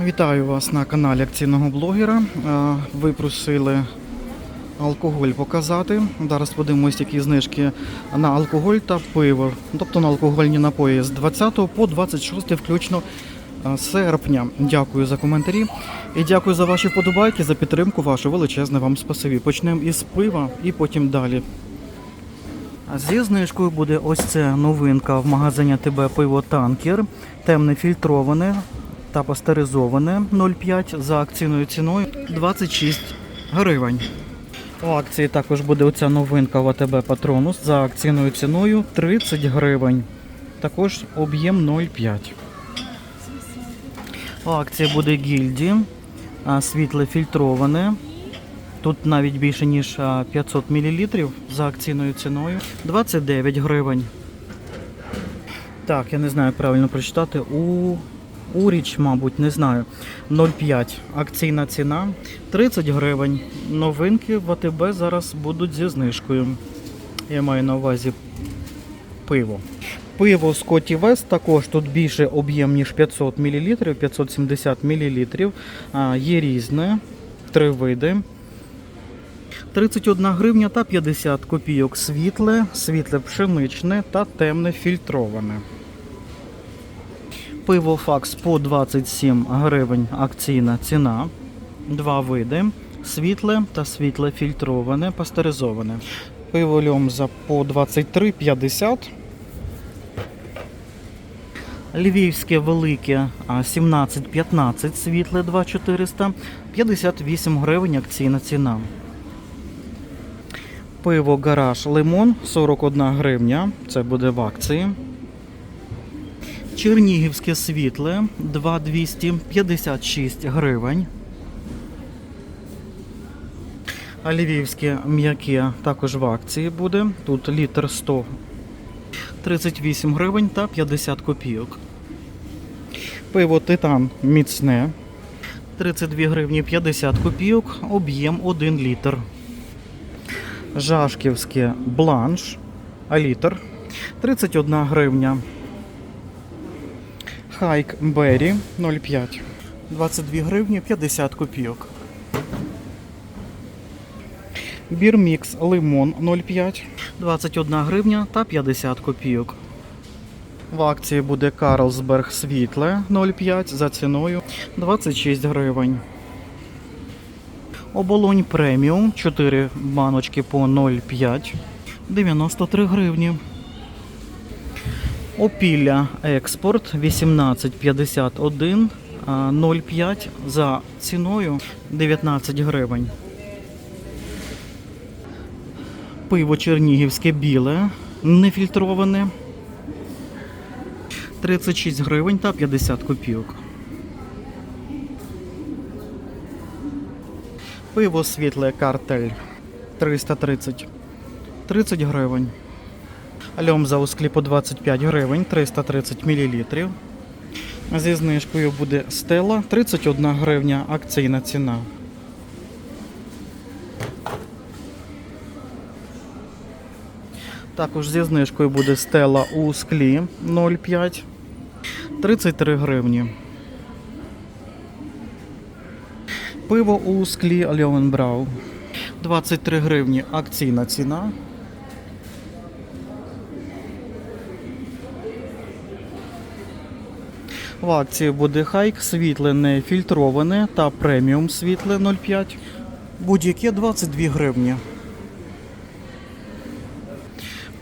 Вітаю вас на каналі акційного блогера. Е, Ви просили алкоголь показати. Зараз подивимось, які знижки на алкоголь та пиво, тобто на алкогольні напої з 20 по 26 включно е, серпня. Дякую за коментарі і дякую за ваші вподобайки, за підтримку вашу величезне вам спасибі. Почнемо із пива і потім далі. Зі знижкою буде ось це новинка в магазині ТБ пиво Танкер, темне фільтроване та пастеризоване 0,5 за акційною ціною 26 гривень. У акції також буде оця новинка в АТБ Патронус за акційною ціною 30 гривень. Також об'єм 0,5. У акції буде гільді, світле фільтроване. Тут навіть більше ніж 500 мл за акційною ціною 29 гривень. Так, я не знаю, як правильно прочитати. У Уріч, мабуть, не знаю. 0,5. Акційна ціна 30 гривень. Новинки в АТБ зараз будуть зі знижкою. Я маю на увазі пиво. Пиво Scotty West також тут більше об'єм, ніж 500 мл, 570 мл. Є різне, три види. 31 гривня та 50 копійок світле, світле пшеничне та темне фільтроване. Пиво факс по 27 гривень акційна ціна. Два види: світле та світле фільтроване, пастеризоване. Пиво льомза по 23,50. Львівське велике 17,15 світле 2,400, 58 гривень акційна ціна. Пиво гараж лимон 41 гривня. Це буде в акції. Чернігівське світле 2,256 гривень. А львівське м'яке також в акції буде. Тут літр 100 38 гривень та 50 копійок. Пиво Титан міцне 32 гривні 50 копійок, об'єм 1 літр. Жашківське бланш, а літр 31 гривня. Хайк Беррі 0,5. 22 гривні 50 копійок. Бірмікс Лимон 0,5. 21 гривня та 50 копійок. В акції буде Карлсберг Світле 0,5 за ціною 26 гривень. Оболонь преміум 4 баночки по 0,5 93 гривні. Опілля експорт 1851 0,5 за ціною 19 гривень. Пиво чернігівське біле, нефільтроване 36 гривень та 50 копійок. Пиво світле картель 330 30 гривень. Льомза у склі по 25 гривень 330 мл. Зі знижкою буде стела 31 гривня акційна ціна. Також зі знижкою буде стела у склі 0,5 33 гривні. Пиво у склі Льовенбрау 23 гривні акційна ціна. В акції буде хайк, світле не фільтроване та преміум світле 0,5. Будь-яке 22 гривні.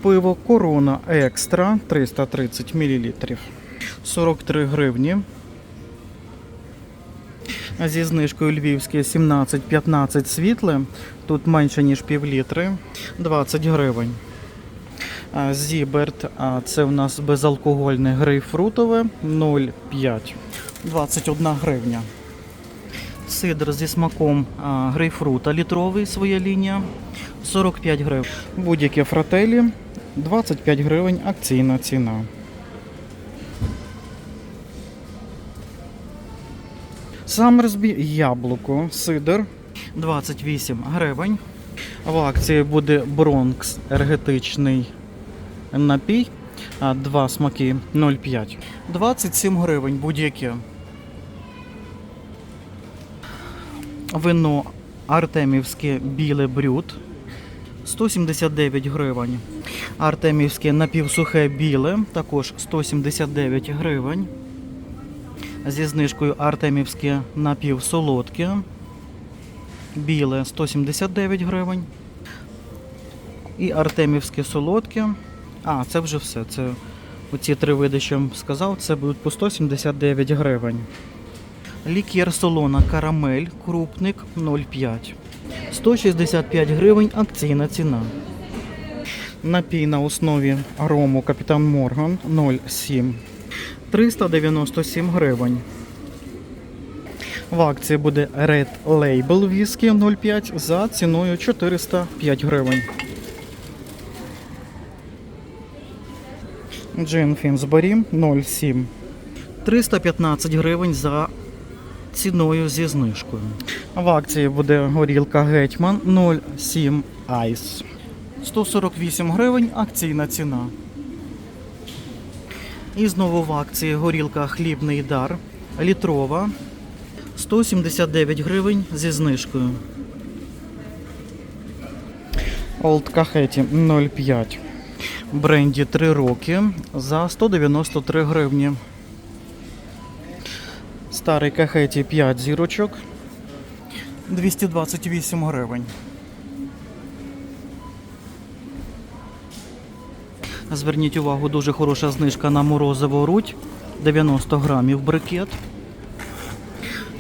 Пиво Корона Екстра 330 мл. 43 гривні. Зі знижкою львівське 17-15 світле. Тут менше, ніж пів літри. 20 гривень. Зіберт, а це у нас безалкогольне грейпфрутове 0,5. 21 гривня. Сидр зі смаком грейпфрута літровий своя лінія 45 гривень. Будь-які фрателі 25 гривень акційна ціна. Самерсбі яблуко, сидр 28 гривень. В акції буде Бронкс енергетичний напій. Два смаки 0,5. 27 гривень будь-які. Вино Артемівське біле брют 179 гривень. Артемівське напівсухе біле також 179 гривень. Зі знижкою Артемівське напівсолодке. Біле 179 гривень. І Артемівське солодке. А, це вже все. Це оці три види, що я вам сказав, це будуть по 179 гривень. Лікер солона карамель, крупник 0,5. 165 гривень акційна ціна. Напій на основі рому Капітан Морган 0,7. 397 гривень. В акції буде Red Label Whisky 0,5 за ціною 405 гривень. Джин Фінсбері 0,7. 315 гривень за ціною зі знижкою. В акції буде горілка Гетьман 0,7 Айс. 148 гривень акційна ціна. І знову в акції горілка Хлібний дар літрова 179 гривень зі знижкою. Олд Кахеті 0,5. Бренді 3 роки за 193 гривні. Старий кахеті 5 зірочок 228 гривень. Зверніть увагу, дуже хороша знижка на морозиво руть 90 грамів брикет.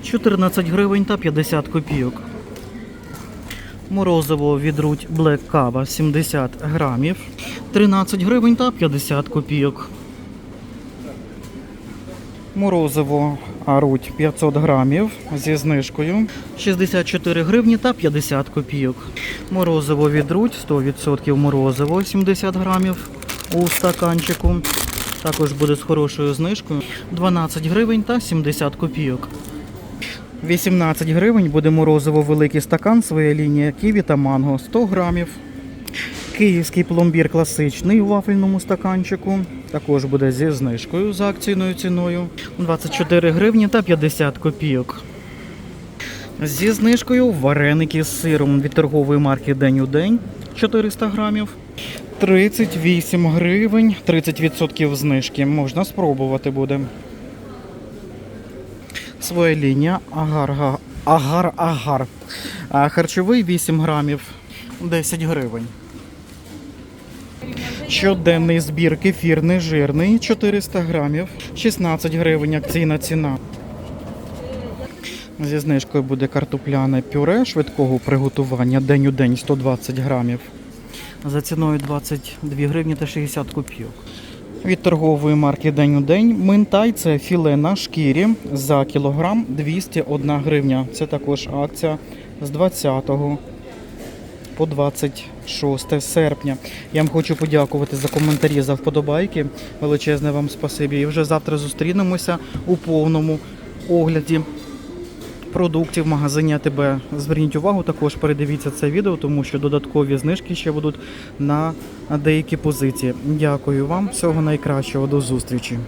14 гривень та 50 копійок. Морозиво від руть Black Кава 70 грамів. 13 гривень та 50 копійок. Морозиво Аруть 500 грамів зі знижкою 64 гривні та 50 копійок. Морозиво від Руть 100% морозиво 70 грамів у стаканчику. Також буде з хорошою знижкою 12 гривень та 70 копійок. 18 гривень буде морозиво великий стакан, своя лінія ківі та манго 100 грамів. Київський пломбір класичний у вафельному стаканчику. Також буде зі знижкою за акційною ціною 24 гривні та 50 копійок. Зі знижкою вареники з сиром від торгової марки День у день 400 грамів. 38 гривень, 30% знижки. Можна спробувати буде. Своя лінія агар, агар. Харчовий 8 грамів, 10 гривень. Щоденний збір кефірний жирний 400 грамів, 16 гривень акційна ціна. Зі знижкою буде картопляне пюре швидкого приготування день у день 120 грамів. За ціною 22 гривні та 60 копійок. Від торгової марки День у день Минтай це філе на шкірі за кілограм 201 гривня. Це також акція з 20 по 26 серпня. Я вам хочу подякувати за коментарі, за вподобайки. Величезне вам спасибі. І вже завтра зустрінемося у повному огляді продуктів в магазині АТБ. Зверніть увагу, також передивіться це відео, тому що додаткові знижки ще будуть на деякі позиції. Дякую вам, всього найкращого, до зустрічі.